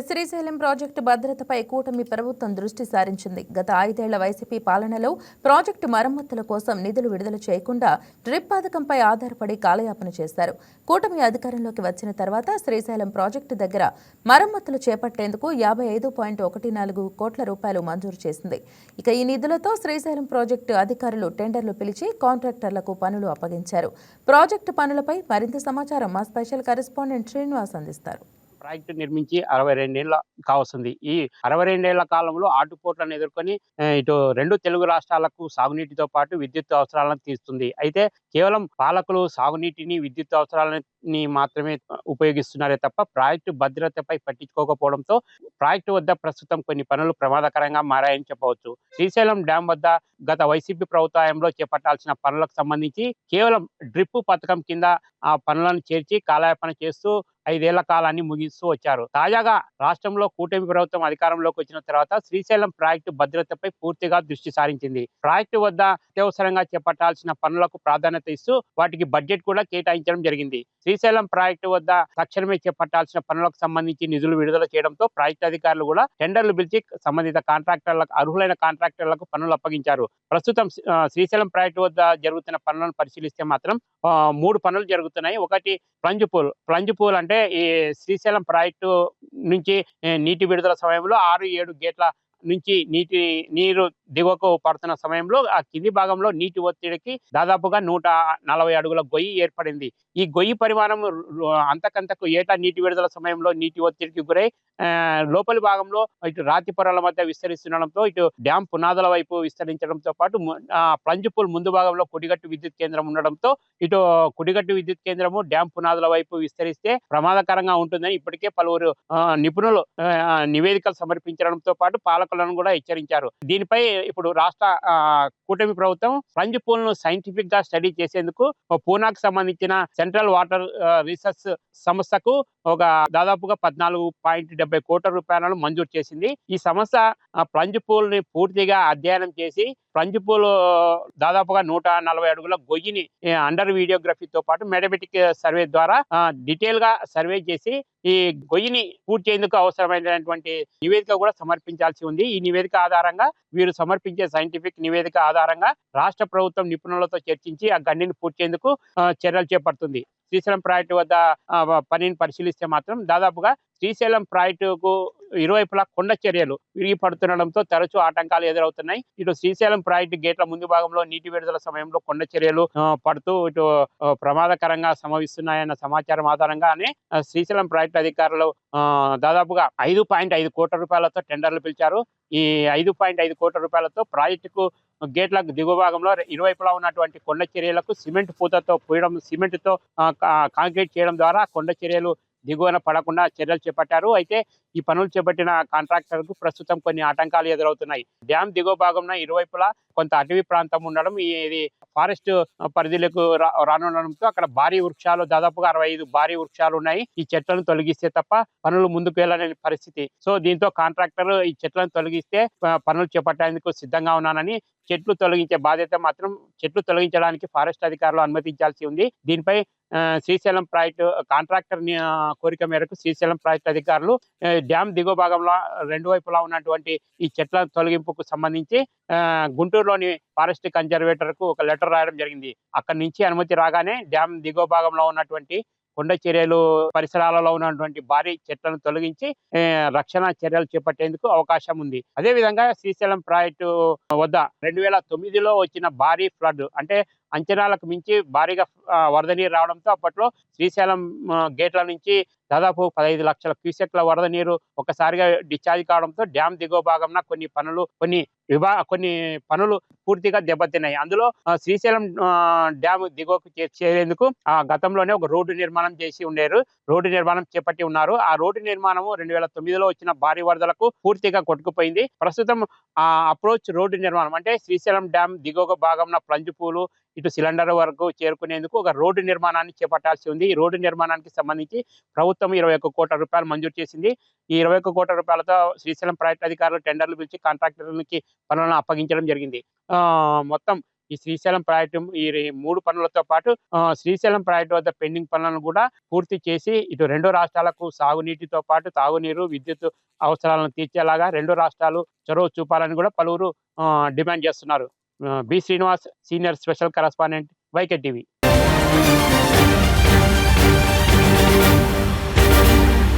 ఇక శ్రీశైలం ప్రాజెక్టు భద్రతపై కూటమి ప్రభుత్వం దృష్టి సారించింది. గత ఐదేళ్ళ వైసీపీ పాలనలో ప్రాజెక్టు మరమ్మతుల కోసం నిధులు విడుదల చేయకుండా డ్రిప్ పథకంపై ఆధారపడి కాలయాపన చేశారు. కూటమి అధికారంలోకి వచ్చిన తర్వాత శ్రీశైలం ప్రాజెక్టు దగ్గర మరమ్మతులు చేపట్టేందుకు యాభై ఐదు పాయింట్ ఒకటి నాలుగు కోట్ల రూపాయలు మంజూరు చేసింది. ఇక ఈ నిధులతో శ్రీశైలం ప్రాజెక్టు అధికారులు టెండర్లు పిలిచి కాంట్రాక్టర్లకు పనులు అప్పగించారు. ప్రాజెక్టు పనులపై మరింత సమాచారం మా స్పెషల్ కరెస్పాండెంట్ శ్రీనివాస్ అందిస్తారు. ప్రాజెక్టు నిర్మించి అరవై రెండేళ్ళ కావస్తుంది. ఈ అరవై రెండేళ్ళ కాలంలో ఆటుపోట్లను ఎదుర్కొని ఇటు రెండు తెలుగు రాష్ట్రాలకు సాగునీటితో పాటు విద్యుత్ అవసరాలను తీరుస్తుంది అయితే కేవలం పాలకులు సాగునీటిని విద్యుత్ అవసరాలని మాత్రమే ఉపయోగిస్తున్నారే తప్ప ప్రాజెక్టు భద్రతపై పట్టించుకోకపోవడంతో ప్రాజెక్టు వద్ద ప్రస్తుతం కొన్ని పనులు ప్రమాదకరంగా మారాయని చెప్పవచ్చు. శ్రీశైలం డ్యాం వద్ద గత వైసీపీ ప్రభుత్వంలో చేపట్టాల్సిన పనులకు సంబంధించి కేవలం డ్రిప్ పథకం కింద ఆ పనులను చేర్చి కాలయాపన చేస్తూ ఐదేళ్ళ కాలాన్ని ముగిస్తూ వచ్చారు. తాజాగా రాష్ట్రంలో కూటమి ప్రభుత్వం అధికారంలోకి వచ్చిన తర్వాత శ్రీశైలం ప్రాజెక్టు భద్రతపై పూర్తిగా దృష్టి సారించింది. ప్రాజెక్టు వద్ద అత్యవసరంగా చేపట్టాల్సిన పనులకు ప్రాధాన్యత ఇస్తూ వాటికి బడ్జెట్ కూడా కేటాయించడం జరిగింది. శ్రీశైలం ప్రాజెక్టు వద్ద తక్షణమే చేపట్టాల్సిన పనులకు సంబంధించి నిధులు విడుదల చేయడంతో ప్రాజెక్టు అధికారులు కూడా టెండర్లు పిలిచి సంబంధిత కాంట్రాక్టర్లకు అర్హులైన కాంట్రాక్టర్లకు పనులు అప్పగించారు. ప్రస్తుతం శ్రీశైలం ప్రాజెక్టు వద్ద జరుగుతున్న పనులను పరిశీలిస్తే మాత్రం మూడు పనులు జరుగుతున్నాయి. ఒకటి ప్లంజ్ పూల్. ప్లంజ్ పూల్ అంటే ఈ శ్రీశైలం ప్రాజెక్టు నుంచి నీటి విడుదల సమయంలో ఆరు ఏడు గేట్ల నుంచి నీటి నీరు దిగువకు పడుతున్న సమయంలో ఆ కింది భాగంలో నీటి ఒత్తిడికి దాదాపుగా నూట నలభై అడుగుల గొయ్యి ఏర్పడింది. ఈ గొయ్యి పరిమాణం అంతకంతకు ఏటా నీటి విడుదల సమయంలో నీటి ఒత్తిడికి గురై లోపలి భాగంలో ఇటు రాతి పొరల మధ్య విస్తరిస్తుండడంతో ఇటు డ్యాం పునాదుల వైపు విస్తరించడంతో పాటు ము- ప్లంజ్ పూల్ ముందు భాగంలో కుడిగట్టు విద్యుత్ కేంద్రం ఉండడంతో ఇటు కుడిగట్టు విద్యుత్ కేంద్రము డ్యాం పునాదుల వైపు విస్తరిస్తే ప్రమాదకరంగా ఉంటుందని ఇప్పటికే పలువురు నిపుణులు ఆ, నివేదికలు సమర్పించడంతో పాటు పాలకులను కూడా హెచ్చరించారు. దీనిపై ఇప్పుడు రాష్ట్ర ఆ, కూటమి ప్రభుత్వం ప్లంజ్ పూల్ను సైంటిఫిక్గా స్టడీ చేసేందుకు పూనాకు సంబంధించిన సెంట్రల్ వాటర్ రీసెర్చ్ సంస్థకు ఒక దాదాపుగా పద్నాలుగు పాయింట్ డెబ్బై కోట్ల రూపాయలను మంజూరు చేసింది. ఈ సంస్థ ప్లంజ్ పూల్ని పూర్తిగా అధ్యయనం చేసి ప్లంజ్ పూల్ దాదాపుగా నూట నలభై అడుగుల గొయ్యిని అండర్ వీడియోగ్రఫీతో పాటు మెడమెటిక్ సర్వే ద్వారా డీటెయిల్గా సర్వే చేసి ఈ గొయ్యిని పూర్తి చేసేందుకు అవసరమైనటువంటి నివేదిక కూడా సమర్పించాల్సి ఉంది. ఈ నివేదిక ఆధారంగా వీరు సమర్పించే సైంటిఫిక్ నివేదిక ఆధారంగా రాష్ట్ర ప్రభుత్వం నిపుణులతో చర్చించి ఆ గండిని పూర్తి చేసేందుకు చర్యలు చేపడుతుంది. శ్రీశైలం ప్రాజెక్టు వద్ద పనిని పరిశీలిస్తే మాత్రం దాదాపుగా శ్రీశైలం ప్రాజెక్టుకు ఇరువైపులా కొండ చర్యలు విరిగి పడుతుండడంతో తరచూ ఆటంకాలు ఎదురవుతున్నాయి. ఇటు శ్రీశైలం ప్రాజెక్టు గేట్ల ముందు భాగంలో నీటి విడుదల సమయంలో కొండ చర్యలు పడుతూ ఇటు ప్రమాదకరంగా సంభవిస్తున్నాయన్న సమాచారం ఆధారంగానే శ్రీశైలం ప్రాజెక్టు అధికారులు ఆ, దాదాపుగా ఐదు పాయింట్ ఐదు కోట్ల రూపాయలతో టెండర్లు పిలిచారు. ఈ ఐదు పాయింట్ ఐదు కోట్ల రూపాయలతో ప్రాజెక్టుకు గేట్లకు దిగువ భాగంలో ఇరువైపులా ఉన్నటువంటి కొండ చర్యలకు సిమెంట్ పూతతో పూయడం సిమెంట్తో కాంక్రీట్ చేయడం ద్వారా కొండ చర్యలు దిగువన పడకుండా చర్యలు చేపట్టారు. అయితే ఈ పనులు చేపట్టిన కాంట్రాక్టర్కు ప్రస్తుతం కొన్ని ఆటంకాలు ఎదురవుతున్నాయి. డ్యామ్ దిగువ భాగంలో ఇరువైపులా కొంత అటవీ ప్రాంతం ఉండడం ఈ- ఇది ఫారెస్ట్ పరిధిలకు రా- రానుండడంతో అక్కడ భారీ వృక్షాలు దాదాపుగా అరవై ఐదు భారీ వృక్షాలు ఉన్నాయి. ఈ చెట్లను తొలగిస్తే తప్ప పనులు ముందుకు వెళ్ళలేని పరిస్థితి. సో దీంతో కాంట్రాక్టర్ ఈ చెట్లను తొలగిస్తే పనులు చేపట్టేందుకు సిద్ధంగా ఉన్నానని చెట్లు తొలగించే బాధ్యత మాత్రం చెట్లు తొలగించడానికి ఫారెస్ట్ అధికారులు అనుమతించాల్సి ఉంది. దీనిపై శ్రీశైలం ప్రాజెక్టు కాంట్రాక్టర్ కోరిక మేరకు శ్రీశైలం ప్రాజెక్టు అధికారులు డ్యామ్ దిగువ భాగంలో రెండు వైపులా ఉన్నటువంటి ఈ చెట్ల తొలగింపుకు సంబంధించి ఆ, గుంటూరులోని ఫారెస్ట్ కన్జర్వేటర్కు ఒక లెటర్ రాయడం జరిగింది. అక్కడి నుంచి అనుమతి రాగానే డ్యామ్ దిగువ భాగంలో ఉన్నటువంటి కొండ చర్యలు పరిసరాలలో ఉన్నటువంటి భారీ చెట్లను తొలగించి రక్షణ చర్యలు చేపట్టేందుకు అవకాశం ఉంది. అదే విధంగా శ్రీశైలం ప్రాజెక్టు వద్ద రెండు వేల తొమ్మిదిలో వచ్చిన భారీ ఫ్లడ్ అంటే అంచనాలకు మించి భారీగా వరద నీరు రావడంతో అప్పట్లో శ్రీశైలం గేట్ల నుంచి దాదాపు పదహైదు లక్షల క్యూసెక్ల వరద నీరు ఒకసారిగా డిశ్చార్జ్ కావడంతో డ్యామ్ దిగువ భాగంన కొన్ని పనులు కొన్ని విభా కొన్ని పనులు పూర్తిగా దెబ్బతిన్నాయి. అందులో శ్రీశైలం డ్యామ్ దిగువకు చేరేందుకు ఆ గతంలోనే ఒక రోడ్డు నిర్మాణం చేసి ఉండేరు. రోడ్డు నిర్మాణం చేపట్టి ఉన్నారు. ఆ రోడ్డు నిర్మాణం రెండు వేల తొమ్మిదిలో వచ్చిన భారీ వరదలకు పూర్తిగా కొట్టుకుపోయింది. ప్రస్తుతం ఆ అప్రోచ్ రోడ్డు నిర్మాణం అంటే శ్రీశైలం డ్యామ్ దిగువ భాగంన ప్లంజ్ పూలు ఇటు సిలిండర్ వరకు చేరుకునేందుకు ఒక రోడ్డు నిర్మాణాన్ని చేపట్టాల్సి ఉంది. ఈ రోడ్డు నిర్మాణానికి సంబంధించి ప్రభుత్వం ఇరవై ఒక్క కోట్ల రూపాయలు మంజూరు చేసింది. ఈ ఇరవై ఒక్క కోట్ల రూపాయలతో శ్రీశైలం ప్రాజెక్టు అధికారులు టెండర్లు పిలిచి కాంట్రాక్టర్లకి పనులను అప్పగించడం జరిగింది. ఆ మొత్తం ఈ శ్రీశైలం ప్రాజెక్టు ఈ మూడు పనులతో పాటు శ్రీశైలం ప్రాజెక్టు వద్ద పెండింగ్ పనులను కూడా పూర్తి చేసి ఇటు రెండు రాష్ట్రాలకు సాగునీటితో పాటు తాగునీరు విద్యుత్ అవసరాలను తీర్చేలాగా రెండు రాష్ట్రాలు చొరవ చూపాలని కూడా పలువురు డిమాండ్ చేస్తున్నారు. ఆ, B Srinivas senior special correspondent YK TV